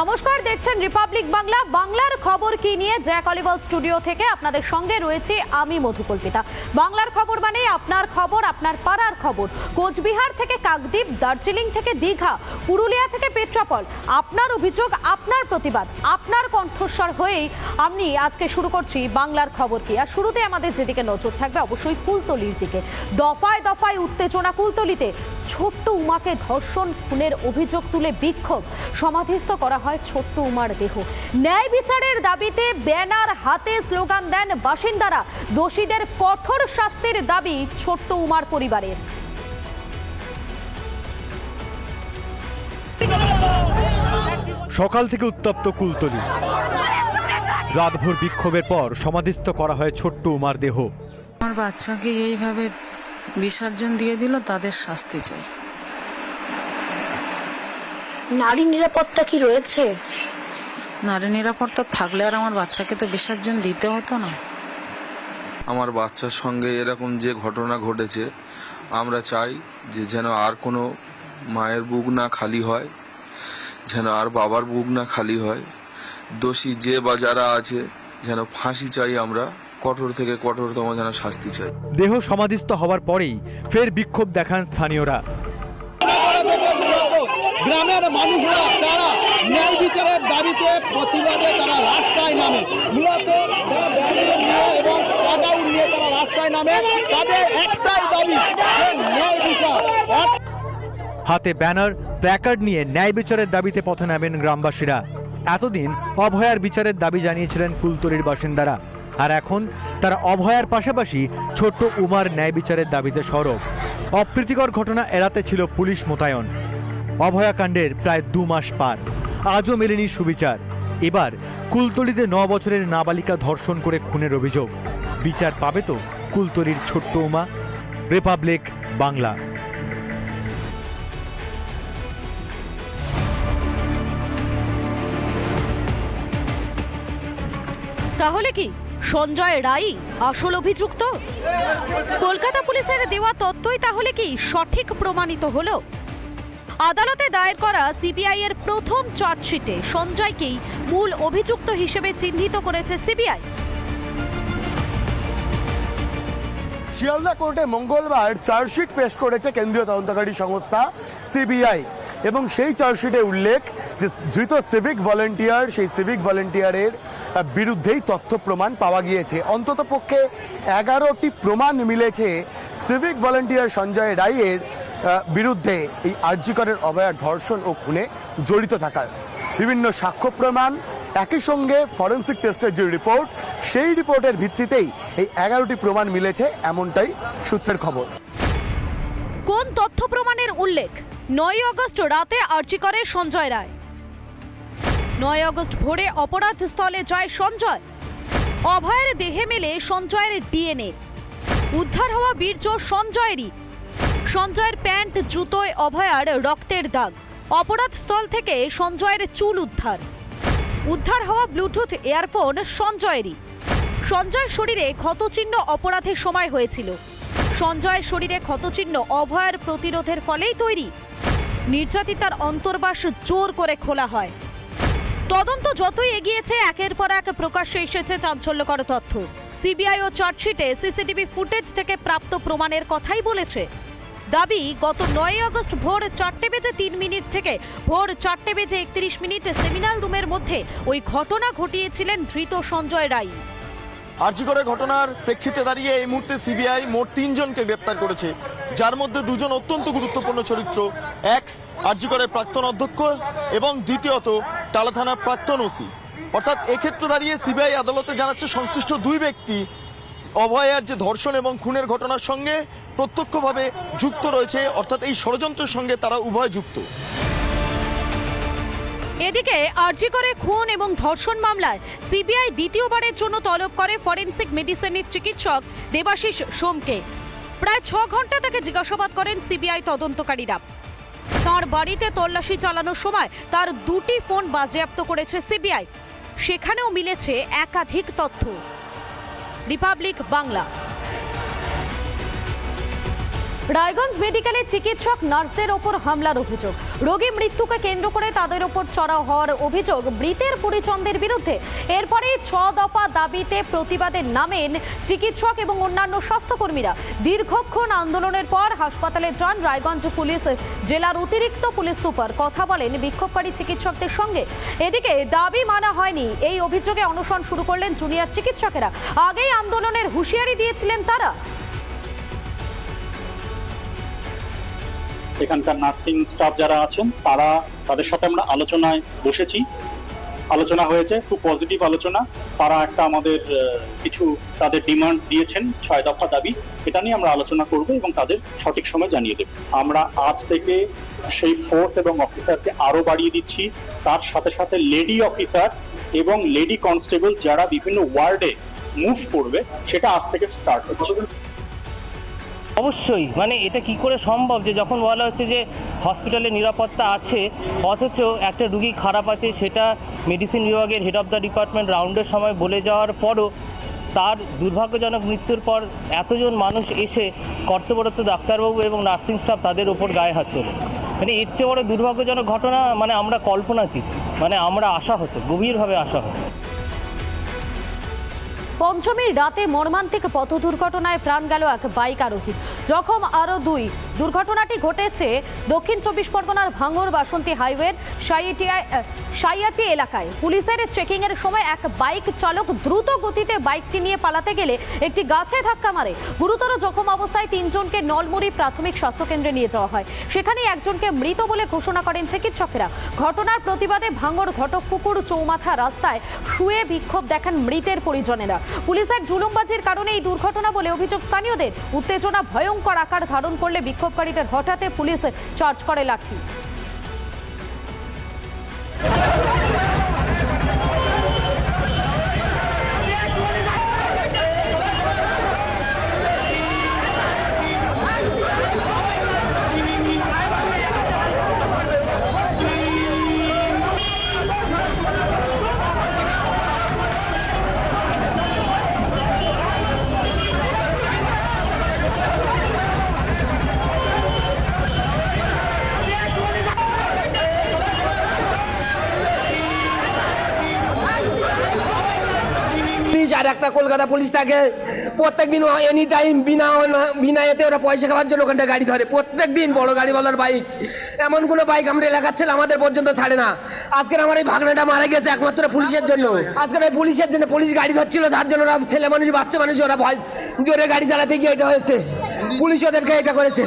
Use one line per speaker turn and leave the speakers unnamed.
নমস্কার, দেখছেন রিপাবলিক বাংলা বাংলার খবর কি নিয়ে? জ্যাক অলিভল স্টুডিও থেকে আপনাদের সঙ্গে রয়েছে আমি মধুকল্পিতা। বাংলার খবর মানে আপনার খবর, আপনার পাড়ার খবর। কোচবিহার থেকে কাকদ্বীপ, দার্জিলিং থেকে দীঘা, পুরুলিয়া থেকে পেট্রাপল। আপনার অভিযোগ, আপনার প্রতিবাদ, আপনার কণ্ঠস্বর হয়েই আমি আজকে শুরু করছি বাংলার খবর কি। আর শুরুতে আমাদের যেদিকে নজর থাকবে, অবশ্যই কুলতলির দিকে। দফায় দফায় উত্তেজনা কুলতলিতে ছোট্ট উমাকে ধর্ষণ, খুনের অভিযোগ তুলে বিক্ষোভ। সমাধিস্থ করা হয় ছোট্ট উমার দেহ। ন্যায় বিচারের দাবিতে ব্যানার হাতে স্লোগান দেন বাসিন্দারা। দোষীদের কঠোর শাস্তির দাবি ছোট্ট উমার পরিবারের।
সকাল থেকে উত্তপ্ত কুলতলি। রাতভর বিক্ষোভের পর সমাধিস্থ করা হয় ছোট্ট উমার দেহ।
আমার বাচ্চাকে এইভাবে বিসর্জন দিয়ে দিল তাদের শাস্তি চাই।
নারী নিরাপত্তা কি রয়েছে?
নারী নিরাপত্তা থাকলে আর আমার বাচ্চাকে তো বিসর্জন দিতে হতো না।
আমার বাচ্চার সঙ্গে এরকম যে ঘটনা ঘটেছে আমরা চাই যে যেন আর কোনো মায়ের বুক না খালি হয় যেন আর বাবার বুক না খালি হয়। দোষী যে বা যারা আছে যেন ফাঁসি চাই আমরা কঠোর থেকে কঠোরতম যেন শাস্তি চাই।
দেহ সমাধিস্থ হওয়ার পরেই ফের বিক্ষোভ দেখান স্থানীয়রা।
গ্রামের মানুষরা তারা ন্যায় বিচারের দাবিতে, প্রতিবাদে তারা রাস্তায় নামে। মূলত এবং টাকাউ নিয়ে তারা রাস্তায় নামে, তাদের একটাই দাবি ন্যায় বিচার।
হাতে ব্যানার, প্ল্যাকার্ড নিয়ে ন্যায় বিচারের দাবিতে পথে নামেন গ্রামবাসীরা। এতদিন অভয়ার বিচারের দাবি জানিয়েছিলেন কুলতলির বাসিন্দারা। আর এখন তারা অভয়ার পাশাপাশি ছোট্ট উমার ন্যায় বিচারের দাবিতে সরব। অপ্রীতিকর ঘটনা এড়াতে ছিল পুলিশ মোতায়েন। অভয়াকাণ্ডের প্রায় দু মাস পার। আজও মেলেনি সুবিচার। এবার কুলতলিতে ন বছরের নাবালিকা ধর্ষণ করে খুনের অভিযোগ। বিচার পাবে তো কুলতলির ছোট্ট উমা, রিপাবলিক বাংলা।
তাহলে কি সঞ্জয় রাই আসল অভিযুক্ত? কলকাতা পুলিশের দেওয়া তথ্যই তাহলে কি সঠিক প্রমাণিত হলো? আদালতে দায়ের করা সিবিআই এর প্রথম চার্জশিটে সঞ্জয়কেই মূল অভিযুক্ত হিসেবে চিহ্নিত করেছে সিবিআই।
শিয়ালদা কোর্টে মঙ্গলবার চার্জশিট পেশ করেছে কেন্দ্রীয় তদন্তকারী সংস্থা সিবিআই। এবং সেই চার্জশিটে উল্লেখ যে ধৃত সিভিক ভলেন্টিয়ার, সেই সিভিক ভলেন্টিয়ারের বিরুদ্ধেই তথ্য প্রমাণ পাওয়া গিয়েছে। অন্তত পক্ষে এগারোটি প্রমাণ মিলেছে সিভিক ভলেন্টিয়ার সঞ্জয় রায়ের বিরুদ্ধে এই আর্যিকরের অভয়ার ধর্ষণ ও খুনে জড়িত থাকার বিভিন্ন সাক্ষ্য প্রমাণ, একই সঙ্গে ফরেন্সিক টেস্টের যে রিপোর্ট, সেই রিপোর্টের ভিত্তিতেই এই এগারোটি প্রমাণ মিলেছে এমনটাই সূত্রের খবর।
কোন তথ্য প্রমাণের উল্লেখ? নয় আগস্ট রাতে আর্জি করে সঞ্জয় রায়। নয় আগস্ট ভোরে অপরাধ স্থলে যায় সঞ্জয়। অভয়ের দেহে মেলে সঞ্জয়ের ডিএনএ। উদ্ধার হওয়া বীর্য সঞ্জয়েরই। সঞ্জয়ের প্যান্ট, জুতোয় অভয়ার রক্তের দাগ। অপরাধ স্থল থেকে সঞ্জয়ের চুল উদ্ধার। উদ্ধার হওয়া ব্লুটুথ এয়ারফোন সঞ্জয়েরই। সঞ্জয়ের শরীরে ক্ষতচিহ্ন অপরাধের সময় হয়েছিল। সঞ্জয়ের শরীরে ক্ষতচিহ্ন অভয়ার প্রতিরোধের ফলেই তৈরি। নির্যাতিতার অন্তর্বাস জোর করে খোলা হয়। তদন্ত যতই এগিয়েছে, একের পর এক প্রকাশ্যে এসেছে চাঞ্চল্যকর তথ্য। সিবিআই ও চার্জশিটে সিসিটিভি ফুটেজ থেকে প্রাপ্ত প্রমাণের কথাই বলেছে। দাবি, গত নয় আগস্ট ভোর চারটে বেজে তিন মিনিট থেকে ভোর চারটে বেজে একত্রিশ মিনিট সেমিনার রুমের মধ্যে ওই ঘটনা ঘটিয়েছিলেন ধৃত সঞ্জয় রায়।
আর্যিকরের ঘটনার প্রেক্ষিতে দাঁড়িয়ে এই মুহূর্তে সিবিআই মোট তিনজনকে গ্রেপ্তার করেছে। যার মধ্যে দুজন অত্যন্ত গুরুত্বপূর্ণ চরিত্র। এক আর্যিকরের প্রাক্তন অধ্যক্ষ এবং দ্বিতীয়ত টালা থানার প্রাক্তন ওসি। অর্থাৎ এক্ষেত্রে দাঁড়িয়ে সিবিআই আদালতে জানাচ্ছে, সংশ্লিষ্ট দুই ব্যক্তি অভয়ার যে ধর্ষণ এবং খুনের ঘটনার সঙ্গে প্রত্যক্ষভাবে যুক্ত রয়েছে, অর্থাৎ এই ষড়যন্ত্রের সঙ্গে তারা উভয় যুক্ত।
এদিকে আরজি করে খুন এবং ধর্ষণ মামলায় সিবিআই দ্বিতীয়বারের জন্য তলব করে ফরেনসিক মেডিসিনের চিকিৎসক দেবাশিস সোমকে। প্রায় ছ ঘণ্টা তাকে জিজ্ঞাসাবাদ করেন সিবিআই তদন্তকারীরা। তার বাড়িতে তল্লাশি চালানোর সময় তার দুটি ফোন বাজেয়াপ্ত করেছে সিবিআই। সেখানেও মিলেছে একাধিক তথ্য। রিপাবলিক বাংলা রায়গঞ্জ মেডিকেলে চিকিৎসক নার্সদের ওপর হামলার অভিযোগ। রোগী মৃত্যুকে কেন্দ্র করে তাদের ওপর চড়াও হওয়ার অভিযোগ মৃতের পরিজনদের বিরুদ্ধে। এরপরে ছ দফা দাবিতে প্রতিবাদে নামেন চিকিৎসক এবং অন্যান্য স্বাস্থ্যকর্মীরা। দীর্ঘক্ষণ আন্দোলনের পর হাসপাতালে যান রায়গঞ্জ পুলিশ। জেলার অতিরিক্ত পুলিশ সুপার কথা বলেন বিক্ষোভকারী চিকিৎসকদের সঙ্গে। এদিকে দাবি মানা হয়নি। এই অভিযোগে অনশন শুরু করলেন জুনিয়র চিকিৎসকেরা। আগেই আন্দোলনের হুঁশিয়ারি দিয়েছিলেন তারা।
এখানকার নার্সিং স্টাফ যারা আছেন, তারা তাদের সাথে আমরা আলোচনায় বসেছি। আলোচনা হয়েছে, খুব পজিটিভ আলোচনা। তারা একটা আমাদের কিছু তাদের ডিমান্ডস দিয়েছেন, ছয় দফা দাবি। এটা নিয়ে আমরা আলোচনা করব এবং তাদের সঠিক সময় জানিয়ে দেব। আমরা আজ থেকে সেই ফোর্স এবং অফিসারকে আরও বাড়িয়ে দিচ্ছি। তার সাথে সাথে লেডি অফিসার এবং লেডি কনস্টেবল যারা বিভিন্ন ওয়ার্ডে মুভ করবে, সেটা আজ থেকে স্টার্ট হচ্ছে।
অবশ্যই মানে এটা কি করে সম্ভব যে যখন বলা হচ্ছে যে হসপিটালে নিরাপত্তা আছে, অথচ একটা রুগী খারাপ আছে, সেটা মেডিসিন বিভাগের হেড অফ দ্য ডিপার্টমেন্ট রাউন্ডের সময় বলে যাওয়ার পরও তার দুর্ভাগ্যজনক মৃত্যুর পর এতজন মানুষ এসে কর্তব্যরত ডাক্তারবাবু এবং নার্সিং স্টাফ তাদের ওপর গায়ে হাত তোলে মানে এর চেয়ে বড় দুর্ভাগ্যজনক ঘটনা মানে আমরা কল্পনাতীত মানে আমরা আশা হতো গভীরভাবে আশা হতো
পঞ্চমীর রাতে মর্মান্তিক পথ দুর্ঘটনায় প্রাণ গেল এক বাইক আরোহী জখম আরও দুই। দুর্ঘটনাটি ঘটেছে দক্ষিণ চব্বিশ পরগনার ভাঙর বাসন্তী হাইওয়ের সাইয়াটি এলাকায়। পুলিশের চেকিংয়ের সময় এক বাইক চালক দ্রুত গতিতে বাইকটি নিয়ে পালাতে গেলে একটি গাছে ধাক্কা মারে। গুরুতর জখম অবস্থায় তিনজনকে নলমুড়ি প্রাথমিক স্বাস্থ্যকেন্দ্রে নিয়ে যাওয়া হয়। সেখানে একজনকে মৃত বলে ঘোষণা করেন চিকিৎসকেরা। ঘটনার প্রতিবাদে ভাঙর ঘটকপুকুর চৌমাথা রাস্তায় শুয়ে বিক্ষোভ দেখান মৃতের পরিজনেরা। পুলিশের জুলুমবাজির কারণে এই দুর্ঘটনা বলে অভিযোগ স্থানীয়দের। উত্তেজনা ভয়ঙ্কর আকার ধারণ করলে বিক্ষোভকারীদের হঠাতে পুলিশ চার্জ করে লাঠি।
একটা কলকাতা পুলিশ থাকে। প্রত্যেক দিন এনি টাইম বিনা বিনা এতে ওরা পয়সা খাওয়ার জন্য ওখানটা গাড়ি ধরে। প্রত্যেক দিন বড় গাড়িওয়ালার বাইক এমন কোনো বাইক আমরা এলাকার ছেলে আমাদের পর্যন্ত ছাড়ে না। আজকের আমার এই ভাগনাটা মারা গেছে একমাত্র পুলিশের জন্য। আজকের ওই পুলিশের জন্য পুলিশ গাড়ি ধরছিল, তার জন্য ওরা ছেলে মানুষ, বাচ্চা মানুষ, ওরা ভয় জোরে গাড়ি চালাতে গিয়ে এটা হয়েছে। পুলিশ ওদেরকে এটা করেছে।